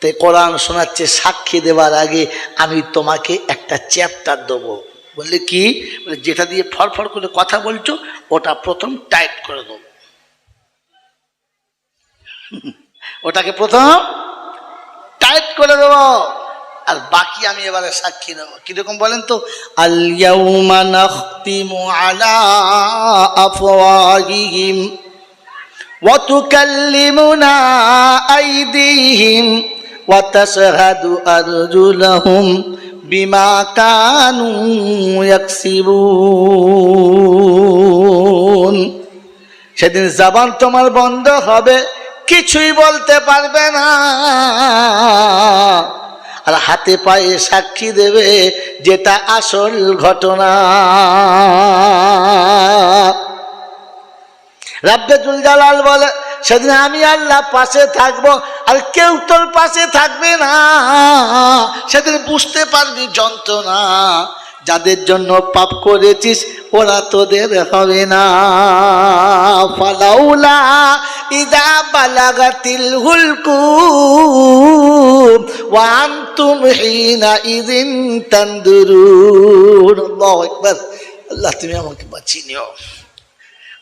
তে কোরআন শোনাচ্ছে, সাক্ষী দেওয়ার আগে আমি তোমাকে একটা চ্যাপ্টার দেবো। বললে কি? যেটা দিয়ে ফরফর করে কথা বলছো, ওটা প্রথম টাইপ করে দেবো। ওটাকে প্রথম টাইপ করে দেবো। আর বাকি আমি এবারে সাক্ষী নেব কীরকম বলেন তো? আলিয়াউমা নাখতিমু আলা তাশহাদু আরজুলাহুম বিমা কানু ইয়াকসিবুন সেদিন জবান তোমার বন্ধ হবে, কিছুই বলতে পারবে না। আর হাতে পায়ে সাক্ষী দেবে যেটা আসল ঘটনা। রাব্বেতুল জালাল বলে সেদিন আমি আল্লাহ পাশে থাকব আর কেউ তোর পাশে থাকবে না। সেদিন বুঝতে পারবি যন্ত্রণা, যাদের জন্য পাপ করেছিস, ওরা তোদের হবে না। ফালাউলা ইদা বালাগাতিল হুলকুম ওয়ান্তুম হিনা ইদিন তান্দুরুন। আল্লাহু আকবার। আল্লাহ, তুমি আমাকে বাঁচিয়ে নিও।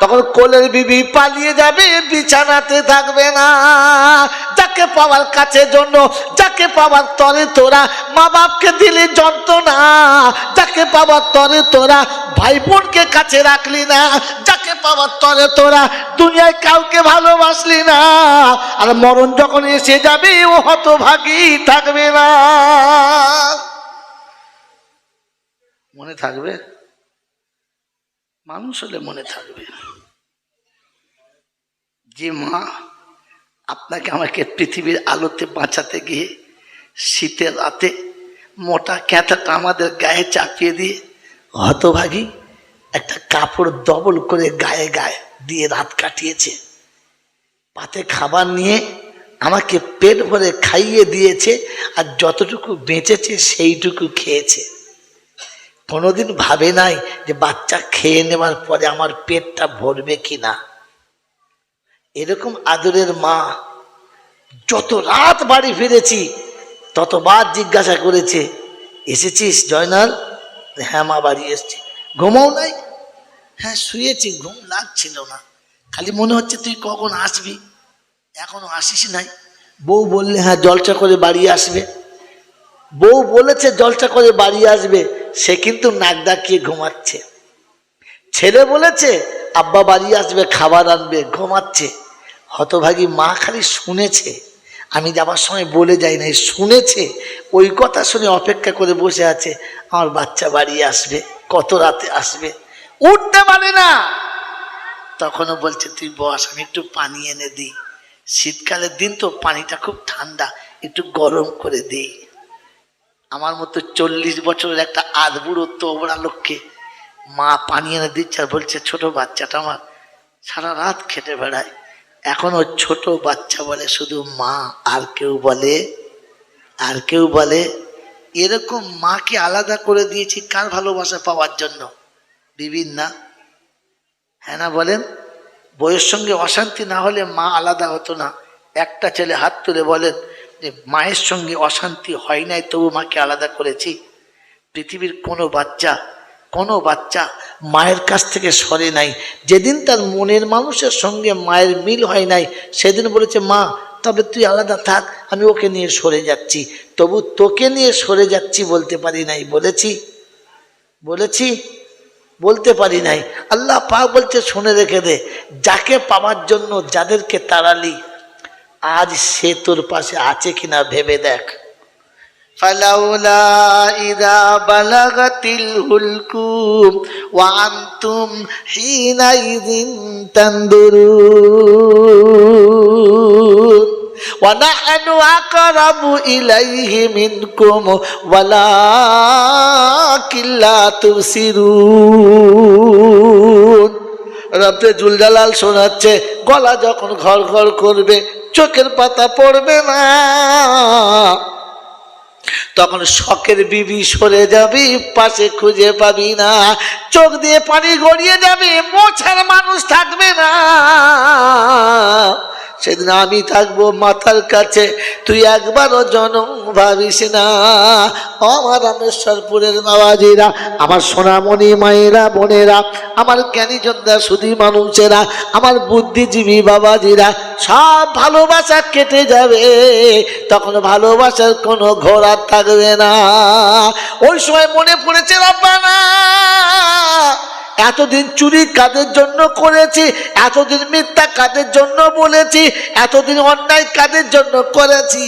তখন কোলের বিবি পালিয়ে যাবে, বিছানাতে থাকবে না। যাকে পাওয়ার কাছে জন্য, যাকে পাওয়ার তরে তোরা, মা বাপকে দিলে যন্ত্রণা। যাকে পাওয়ার তরে তোরা ভাই বোনকে কাছে রাখলি না। যাকে পাওয়ার তরে তোরা, দুনিয়ায় কাউকে ভালোবাসলি না। আর মরণ যখন এসে যাবে, ও হতভাগী থাকবে না। মনে থাকবে? মানুষ হলে মনে থাকবে। যে মা, আপনাকে আমাকে পৃথিবীর আলোতে বাঁচাতে গিয়ে শীতের রাতে মোটা ক্যাঁথাটা আমাদের গায়ে চাপিয়ে দিয়ে হতভাগী একটা কাপড় ডবল করে গায়ে গায়ে দিয়ে রাত কাটিয়েছে। পাতে খাবার নিয়ে আমাকে পেট ভরে খাইয়ে দিয়েছে আর যতটুকু বেঁচেছে সেইটুকু খেয়েছে। কোনোদিন ভাবে নাই যে বাচ্চা খেয়ে নেওয়ার পরে আমার পেটটা ভরবে কি না এরকম আদরের মা, যত রাত বাড়ি ফিরেছি, ততবার জিজ্ঞাসা করেছে, এসেছিস জয়নাল? হ্যাঁ মা, বাড়ি এসছি। ঘুমাও নাই? হ্যাঁ শুয়েছি, ঘুম লাগছিল না। খালি মনে হচ্ছে তুই কখন আসবি? এখনও আসিস নাই। বউ বললে হ্যাঁ জলচা করে বাড়ি আসবে। বউ বলেছে জলচা করে বাড়ি আসবে, সে কিন্তু নাক ডাকিয়ে ঘুমাচ্ছে। ছেলে বলেছে, আব্বা বাড়ি আসবে, খাবার আনবে, ঘুমাচ্ছে। হতভাগী মা খালি শুনেছে। আমি যাবার সময় বলে যাই নাই, শুনেছে। ওই কথা শুনে অপেক্ষা করে বসে আছে, আমার বাচ্চা বাড়ি আসবে, কত রাতে আসবে? উঠতে পারে না! তখনও বলছে, তুই বস, আমি একটু পানি এনে দিই। শীতকালের দিন তো পানিটা খুব ঠান্ডা, একটু গরম করে দিই। আমার মতো চল্লিশ বছরের একটা আধবুড়ো তোবড়া লোককে মা পানি এনে দিচ্ছে আর বলছে, ছোট বাচ্চাটা আমার সারা রাত খেটে বেড়ায়। এখনও ছোট বাচ্চা বলে শুধু মা, আর কেউ বলে, আর কেউ বলে, এরকম মাকে আলাদা করে দিয়েছি কার ভালোবাসা পাওয়ার জন্য? বিভিন্ন হ্যাঁ না বলেন? বইয়ের সঙ্গে অশান্তি না হলে মা আলাদা হতো না। একটা ছেলে হাত তুলে বলেন যে, মায়ের সঙ্গে অশান্তি হয় নাই, তবু মাকে আলাদা করেছি। পৃথিবীর কোনো বাচ্চা কোনো বাচ্চা মায়ের কাছ থেকে সরে নাই। যেদিন তার মনের মানুষের সঙ্গে মায়ের মিল হয় নাই, সেদিন বলেছে, মা, তবে তুই আলাদা থাক, আমি ওকে নিয়ে সরে যাচ্ছি। তবু তোকে নিয়ে সরে যাচ্ছি বলতে পারি নাই। বলেছি বলেছি, বলতে পারি নাই। আল্লাহ পাক বলছে, শুনে রেখে দে, যাকে পাওয়ার জন্য যাদেরকে তাড়ালি, আজ সে তোর পাশে আছে কিনা ভেবে দেখ। فلولا إذا بلغت الحلقوم وأنتم حينئذ تنظرون ونحن أقرب إليه منكم ولكن لا تبصرون রব্বে জুলজালাল শোনাচ্ছে গলা যখন ঘর ঘর করবে চোখের পাতা পড়বে না তখন শখের বিবি সরে যাবি, পাশে খুঁজে পাবি না। চোখ দিয়ে পানি গড়িয়ে যাবে, মোছার মানুষ থাকবে না। সেদিন আমি থাকব মাথার কাছে। তুই একবারও জনম ভাবিস না। আমার রামেশ্বরপুরের বাবাজিরা আমার সোনামণি মায়েরা, বোনেরা, আমার জ্ঞানী যোদ্ধা সুধী মানুষেরা, আমার বুদ্ধিজীবী বাবাজিরা, সব ভালোবাসা কেটে যাবে। তখন ভালোবাসার কোনো আর থাকবে না। ওই সময় মনে পড়েছে, রাব্বানা এতদিন চুরি কাদের জন্য করেছি, এতদিন মিথ্যা কাদের জন্য বলেছি, এতদিন অন্যায় কাদের জন্য করেছি।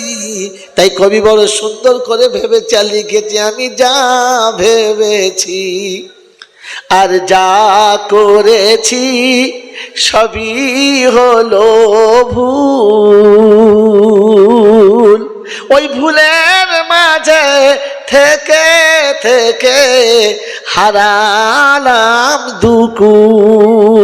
তাই কবি বড় সুন্দর করে ভেবে চালিয়ে গেছি আমি যা ভেবেছি আর যা করেছি সবই হলো ভুল। ওই ভুলের মাঝে থেকে থেকে হারালাম দুকুল।